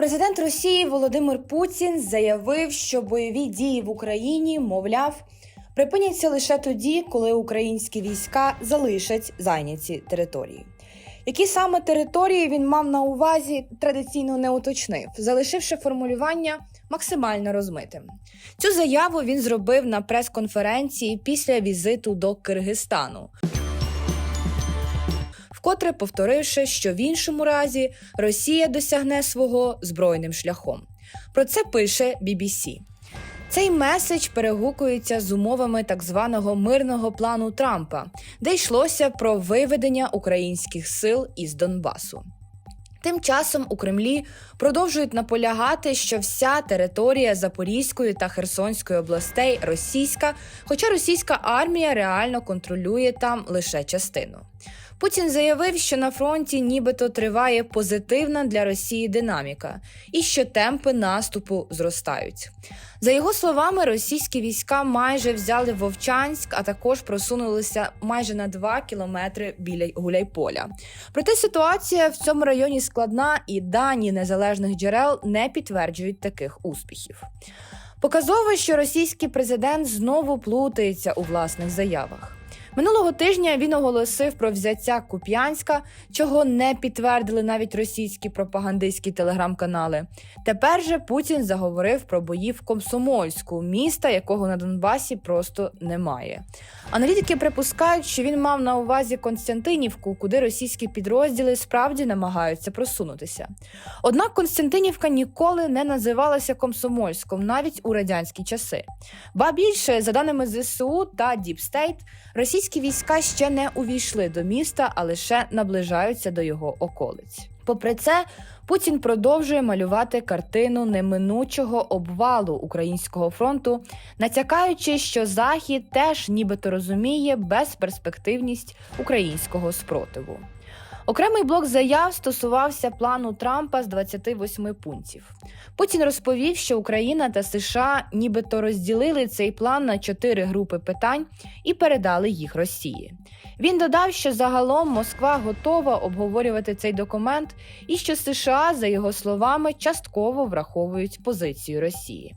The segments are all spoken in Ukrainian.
Президент Росії Володимир Путін заявив, що бойові дії в Україні, мовляв, припиняться лише тоді, коли українські війська залишать зайняті території. Які саме території він мав на увазі, традиційно не уточнив, залишивши формулювання максимально розмитим. Цю заяву він зробив на прес-конференції після візиту до Киргизстану. Вкотре повторивши, що в іншому разі Росія досягне свого збройним шляхом. Про це пише BBC. Цей меседж перегукується з умовами так званого мирного плану Трампа, де йшлося про виведення українських сил із Донбасу. Тим часом у Кремлі продовжують наполягати, що вся територія Запорізької та Херсонської областей російська, хоча російська армія реально контролює там лише частину. Путін заявив, що на фронті нібито триває позитивна для Росії динаміка і що темпи наступу зростають. За його словами, російські війська майже взяли Вовчанськ, а також просунулися майже на 2 кілометри біля Гуляйполя. Проте ситуація в цьому районі складна, і дані незалежних джерел не підтверджують таких успіхів. Показово, що російський президент знову плутається у власних заявах. Минулого тижня він оголосив про взяття Куп'янська, чого не підтвердили навіть російські пропагандистські телеграм-канали. Тепер же Путін заговорив про бої в Комсомольську, міста, якого на Донбасі просто немає. Аналітики припускають, що він мав на увазі Константинівку, куди російські підрозділи справді намагаються просунутися. Однак Константинівка ніколи не називалася Комсомольськом, навіть у радянські часи. Ба більше, за даними ЗСУ та Діпстейт, російські війська ще не увійшли до міста, а лише наближаються до його околиць. Попри це, Путін продовжує малювати картину неминучого обвалу українського фронту, натякаючи, що Захід теж нібито розуміє безперспективність українського спротиву. Окремий блок заяв стосувався плану Трампа з 28 пунктів. Путін розповів, що Україна та США нібито розділили цей план на чотири групи питань і передали їх Росії. Він додав, що загалом Москва готова обговорювати цей документ, і що США, за його словами, частково враховують позицію Росії.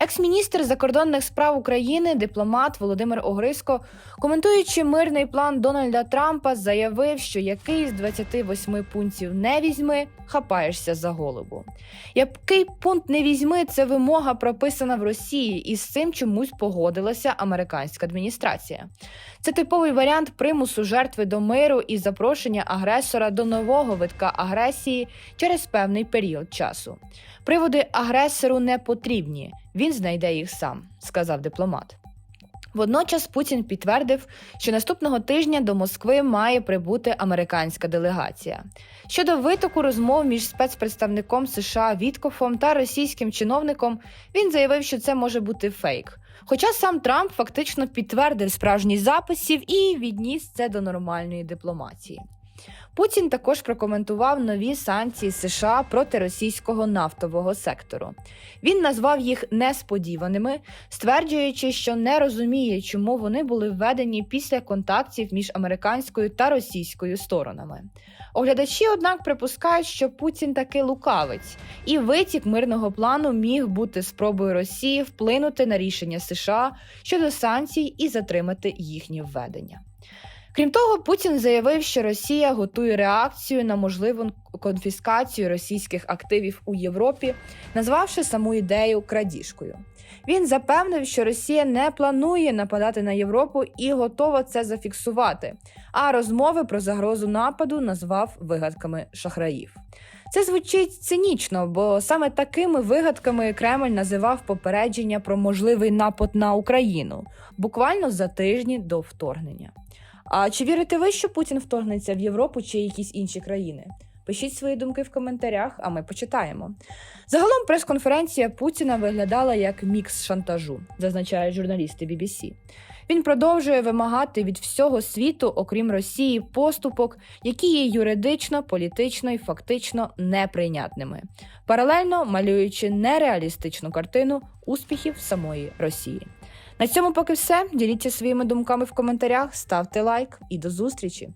Екс-міністр закордонних справ України, дипломат Володимир Огриско, коментуючи мирний план Дональда Трампа, заявив, що який з 28 пунктів не візьми, хапаєшся за голову. Який пункт не візьми, це вимога прописана в Росії, і з цим чомусь погодилася американська адміністрація. Це типовий варіант примусу жертви до миру і запрошення агресора до нового витка агресії через певний період часу. Приводи агресору не потрібні, він знайде їх сам, сказав дипломат. Водночас Путін підтвердив, що наступного тижня до Москви має прибути американська делегація. Щодо витоку розмов між спецпредставником США Віткофом та російським чиновником, він заявив, що це може бути фейк. Хоча сам Трамп фактично підтвердив справжність записів і відніс це до нормальної дипломатії. Путін також прокоментував нові санкції США проти російського нафтового сектору. Він назвав їх несподіваними, стверджуючи, що не розуміє, чому вони були введені після контактів між американською та російською сторонами. Оглядачі, однак, припускають, що Путін таки лукавець, і витік мирного плану міг бути спробою Росії вплинути на рішення США щодо санкцій і затримати їхнє введення. Крім того, Путін заявив, що Росія готує реакцію на можливу конфіскацію російських активів у Європі, назвавши саму ідею крадіжкою. Він запевнив, що Росія не планує нападати на Європу і готова це зафіксувати. А розмови про загрозу нападу назвав вигадками шахраїв. Це звучить цинічно, бо саме такими вигадками Кремль називав попередження про можливий напад на Україну буквально за тижні до вторгнення. А чи вірите ви, що Путін вторгнеться в Європу чи якісь інші країни? Пишіть свої думки в коментарях, а ми почитаємо. Загалом прес-конференція Путіна виглядала як мікс шантажу, зазначають журналісти BBC. Він продовжує вимагати від всього світу, окрім Росії, поступок, які є юридично, політично і фактично неприйнятними, паралельно малюючи нереалістичну картину успіхів самої Росії. На цьому поки все. Діліться своїми думками в коментарях, ставте лайк і до зустрічі!